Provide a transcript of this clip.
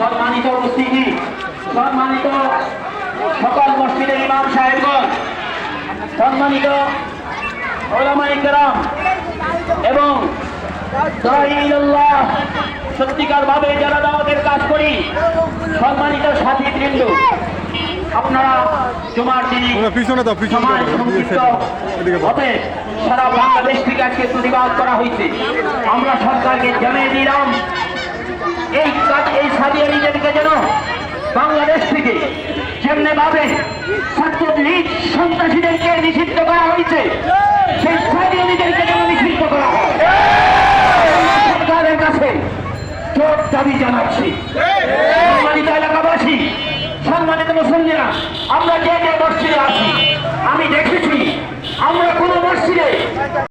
সম্মানিত উপস্থিতি, সম্মানিত সকল মসজিদের ইমাম সাহেবগণ, সম্মানিত ওলামাই কেরাম এবং সত্যিকার ভাবে যারা দাওয়াতের কাজ করি, সম্মানিত সাথী বৃন্দ আপনারা জমার দিনে পিছনে দাও, পিছনে এদিকে সারা বাংলাদেশ থেকে আজকে প্রতিবাদ করা হয়েছে। আমরা সরকারকে জানিয়ে দিলাম এই কাজ এই সাদিয়ানিদেরকে যেন বাংলাদেশ থেকে যেমনি ভাবে ছাত্রলীগ সন্ত্রাসীদেরকে নিষিদ্ধ করা হয়েছে সেই সাদিয়ানিদেরকে যেন নিষিদ্ধ করা হয়। সরকারের কাছে জোর দাবি জানাচ্ছি।